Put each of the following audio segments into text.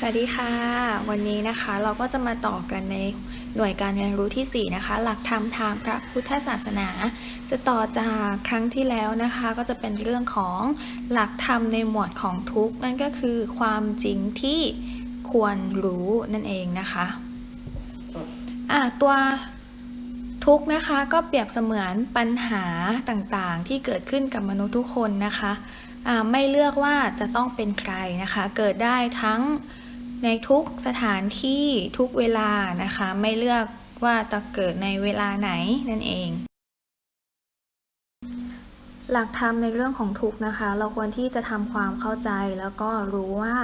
สวัสดีค่ะ วันนี้นะคะเราก็จะมาต่อกันในหน่วยการเรียนรู้ที่ 4 นะคะ หลักธรรมทางพระพุทธศาสนา จะต่อจากครั้งที่แล้วนะคะ ก็จะเป็นเรื่องของหลักธรรมในหมวดของทุกนั่นก็คือความจริงที่ควรรู้นั่นเองนะคะอะตัวทุกนะคะก็เปรียบเสมือนปัญหาต่างๆ ที่เกิดขึ้นกับมนุษย์ทุกคนนะคะไม่เลือกว่าจะต้องเป็นใครนะคะ เกิดได้ทั้ง ในทุกสถานที่ทุกเวลานะคะ ไม่เลือกว่าจะเกิดในเวลาไหนนั่นเอง หลักธรรมในเรื่องของทุกนะคะ เราควรที่จะทำความเข้าใจแล้วก็รู้ว่า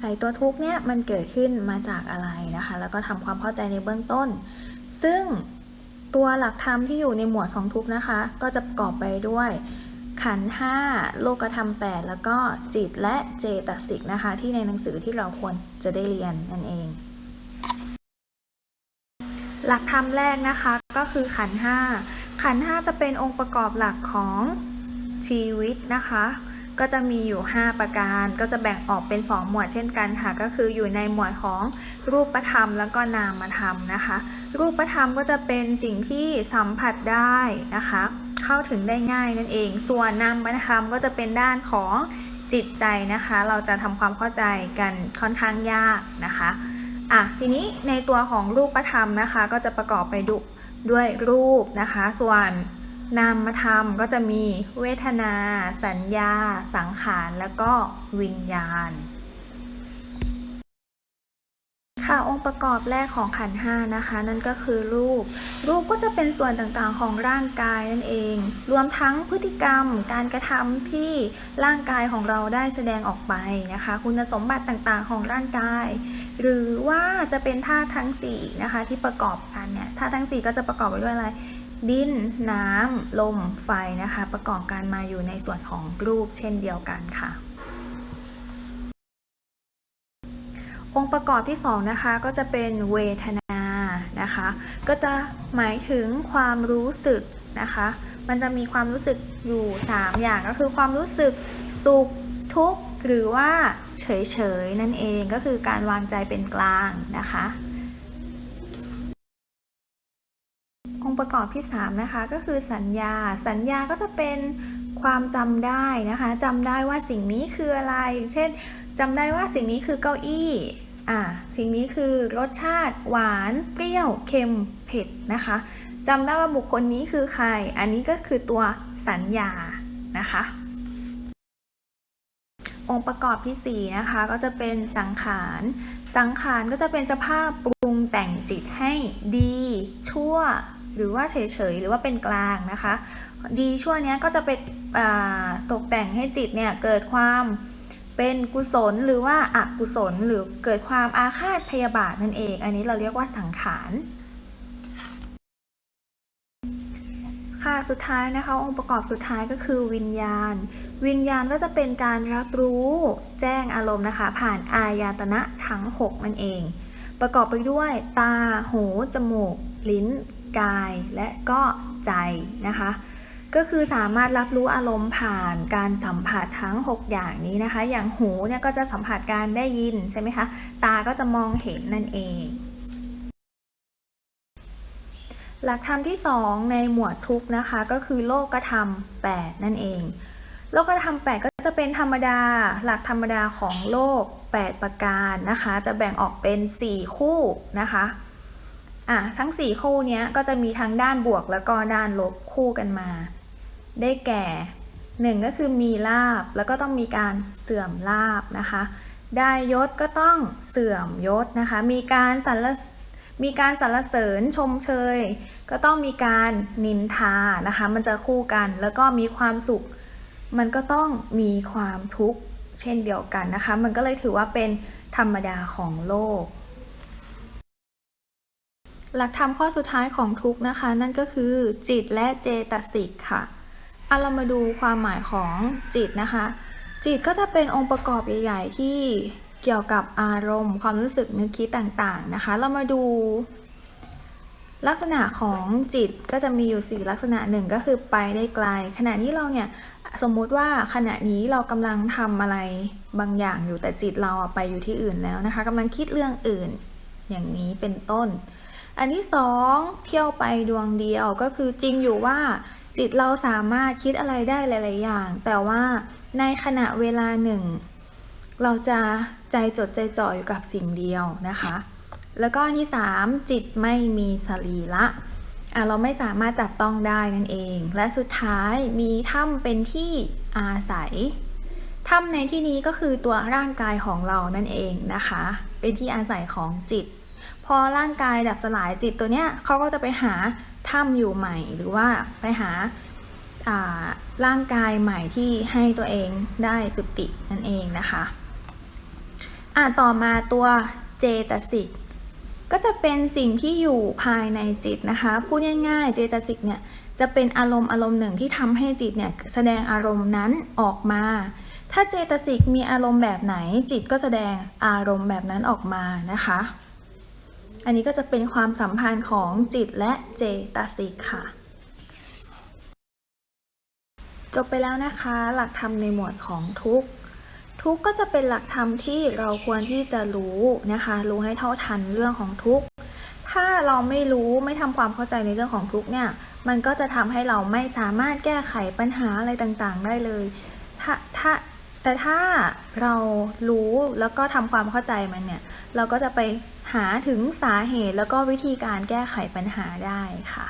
ไอ้ตัวทุกเนี่ยมันเกิดขึ้นมาจากอะไรนะคะ แล้วก็ทำความเข้าใจในเบื้องต้น ซึ่งตัวหลักธรรมที่อยู่ในหมวดของทุกนะคะ ก็จะประกอบไปด้วย ขันห้าโลกธรรม8แล้วก็จิตและเจตสิกนะคะ ที่ในหนังสือที่เราควรจะได้เรียนนั่นเอง หลักธรรมแรกนะคะก็คือขันห้าขันห้าจะเป็นองค์ประกอบหลักของชีวิตนะคะ ก็จะมีอยู่ 5 ประการ ก็จะแบ่งออกเป็น 2 หมวดเช่นกันค่ะ ก็คืออยู่ในหมวดของรูปธรรมแล้วก็นามธรรมนะคะ รูปธรรมก็จะเป็นสิ่งที่สัมผัสได้นะคะ เข้าถึงได้ง่ายนั่นเอง ส่วนนามธรรมก็จะเป็นด้านของจิตใจนะคะ เราจะทำความเข้าใจกันค่อนข้างยากนะคะอะทีนี้ในตัวของรูปธรรมนะคะ ก็จะประกอบไปด,ด้วยรูปนะคะ ส่วนนามธรรมก็จะมีเวทนา สัญญา สังขาร แล้วก็วิญญาณ ค่ะองค์ประกอบแรกของขันห้านะคะ นั่นก็คือรูป รูปก็จะเป็นส่วนต่างๆของร่างกายนั่นเอง รวมทั้งพฤติกรรม การกระทำที่ร่างกายของเราได้แสดงออกไปนะคะ คุณสมบัติต่างๆของร่างกาย หรือว่าจะเป็นธาตุทั้ง4นะคะที่ประกอบกันเนี่ยธาตุทั้ง 4 ก็จะประกอบไปด้วยอะไรดินน้ำ ลม ไฟนะคะ ประกอบกันมาอยู่ในส่วนของรูปเช่นเดียวกันค่ะ องค์ประกอบที่2นะคะก็จะเป็นเวทนานะคะ ก็จะหมายถึงความรู้สึกนะคะ มันจะมีความรู้สึกอยู่ 3 อย่างก็คือความรู้สึกสุขทุกข์หรือว่าเฉยๆนั่นเองก็คือการวางใจเป็นกลางนะคะองค์ประกอบที่ 3 นะคะ ก็คือสัญญา สัญญาก็จะเป็นความจำได้นะคะจำได้ว่าสิ่งนี้คืออะไร เช่น จำได้ว่าสิ่งนี้คือเก้าอี้ อ่า สิ่งนี้คือรสชาติ หวาน เปรี้ยว เค็ม เผ็ดนะคะจำได้ว่าบุคคลนี้คือใคร อันนี้ก็คือตัวสัญญานะคะ องค์ประกอบที่4นะคะก็จะเป็นสังขาร สังขารก็จะเป็นสภาพปรุงแต่งจิตให้ดี ชั่ว หรือว่าเฉยๆ หรือว่าเป็นกลางนะคะ ดีชั่วเนี้ยก็จะเป็นตกแต่งให้จิตเนี่ยเกิดความ เป็นกุศลหรือว่าอกุศลหรือเกิดความอาฆาตพยาบาทนั่นเอง อันนี้เราเรียกว่าสังขารค่ะสุดท้ายนะคะ องค์ประกอบสุดท้ายก็คือวิญญาณ วิญญาณก็จะเป็นการรับรู้แจ้งอารมณ์นะคะ ผ่านอายตนะทั้ง 6 นั่นเอง ประกอบไปด้วยตา หู จมูก ลิ้น กาย และก็ใจนะคะ ก็คือสามารถรับรู้อารมณ์ผ่านการสัมผัสทั้ง 6 อย่างนี้นะคะ อย่างหูเนี่ยก็จะสัมผัสการได้ยินใช่ไหมคะ ตาก็จะมองเห็นนั่นเอง หลักธรรมที่ 2 ในหมวดทุกนะคะ ก็คือโลกธรรม 8 นั่นเอง โลกธรรม 8 ก็จะเป็นธรรมดา หลักธรรมดาของโลก 8 ประการนะคะ จะแบ่งออกเป็น 4 คู่นะคะอะทั้ง 4 คู่นี้ก็จะมีทั้งด้านบวกแล้วก็ด้านลบคู่กันมา ได้แก่1ก็คือมีลาบแล้วก็ต้องมีการเสื่อมลาบนะคะ ได้ยศก็ต้องเสื่อมยศนะคะ มีการสรรมีการสรรเสริญชมเชย ก็ต้องมีการนินทานะคะ มันจะคู่กันแล้วก็มีความสุข มันก็ต้องมีความทุกข์เช่นเดียวกันนะคะ มันก็เลยถือว่าเป็นธรรมดาของโลก หลักธรรมข้อสุดท้ายของทุกนะคะ นั่นก็คือจิตและเจตสิกค่ะ อาเรามาดูความหมายของจิตนะคะ จิตก็จะเป็นองค์ประกอบใหญ่ ๆ ที่เกี่ยวกับอารมณ์ ความรู้สึกนึกคิดต่างๆนะคะ เรามาดู ลักษณะของจิตก็จะมีอยู่ 4 ลักษณะหนึ่งก็คือไปได้ไกล ขณะนี้เราเนี่ยสมมุติว่าขณะนี้เรากำลังทำอะไรบางอย่างอยู่แต่จิตเราอะไปอยู่ที่อื่นแล้วนะคะกำลังคิดเรื่องอื่น อย่างนี้เป็นต้น อันที่สองเที่ยวไปดวงเดียวก็คือจริงอยู่ว่าจิตเราสามารถคิดอะไรได้หลาย ๆ อย่าง แต่ว่าในขณะเวลาหนึ่ง เราจะใจจดใจจ่ออยู่กับสิ่งเดียวนะคะ แล้วก็อันที่3จิตไม่มีสรีระอะเราไม่สามารถจับต้องได้นั่นเอง และสุดท้ายมีถ้ำเป็นที่อาศัยถ้ำในที่นี้ก็คือตัวร่างกายของเรานั่นเองนะคะ เป็นที่อาศัยของจิต พอร่างกายดับสลายจิตตัวเนี้ยเขาก็จะไปหาถ้ำอยู่ใหม่ หรือว่าไปหาร่างกายใหม่ที่ให้ตัวเองได้จุตินั่นเองนะคะอะต่อมาตัวเจตสิกก็จะเป็นสิ่งที่อยู่ภายในจิตนะคะพูดง่ายๆ เจตสิกเนี่ยจะเป็นอารมณ์อารมณ์หนึ่งที่ทำให้จิตเนี่ยแสดงอารมณ์นั้นออกมา ถ้าเจตสิกมีอารมณ์แบบไหนจิตก็แสดงอารมณ์แบบนั้นออกมานะคะ อันนี้ก็จะเป็นความสัมพันธ์ของจิตและเจตสิกค่ะ จบไปแล้วนะคะ หลักธรรมในหมวดของทุกทุกก็จะเป็นหลักธรรมที่เราควรที่จะรู้นะคะ รู้ให้เท่าทันเรื่องของทุกถ้าเราไม่รู้ไม่ทำความเข้าใจในเรื่องของทุกเนี่ย มันก็จะทำให้เราไม่สามารถแก้ไขปัญหาอะไรต่างๆ ได้เลย ถ้าถ้า แต่ถ้าเรารู้แล้วก็ทำความเข้าใจมันเนี่ย เราก็จะไปหาถึงสาเหตุแล้วก็วิธีการแก้ไขปัญหาได้ค่ะ